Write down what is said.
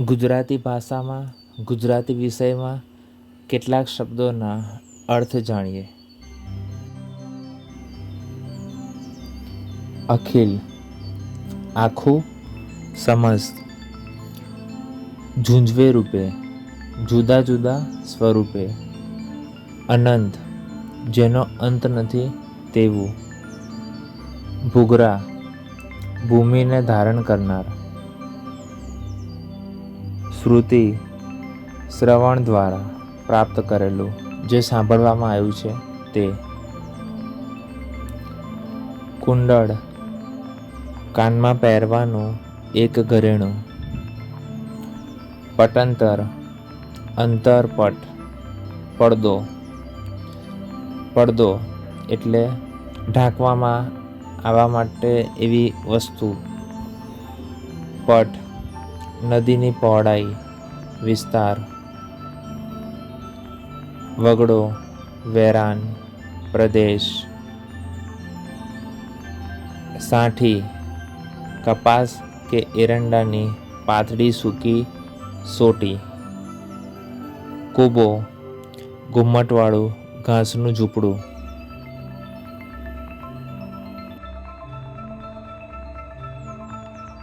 ગુજરાતી ભાષામાં, ગુજરાતી વિષયમાં કેટલાક શબ્દોના અર્થ જાણીએ. અખિલ, આખું સમસ્ત. ઝૂંઝવે રૂપે, જુદા જુદા સ્વરૂપે. અનંત, જેનો અંત નથી તેવું. ભૂગરા, ભૂમિને ધારણ કરનાર. શ્રુતિ શ્રવણ દ્વારા પ્રાપ્ત કરેલું જે સાંભળવામાં આવ્યું છે તે. કુંડળ કાનમાં પહેરવાનું એક ઘરેણું. પટંતર અંતરપટ પડદો. પડદો એટલે ઢાંકવામાં આવવા માટે એવી વસ્તુ. પટ નદીની પહોળાઈ, વિસ્તાર, વગડો, વેરાન, પ્રદેશ, સાઠી, કપાસ કે એરંડાની પાતળી સૂકી સોટી, કૂબો, ઘુમ્મટવાળું ઘાસનું ઝૂંપડું.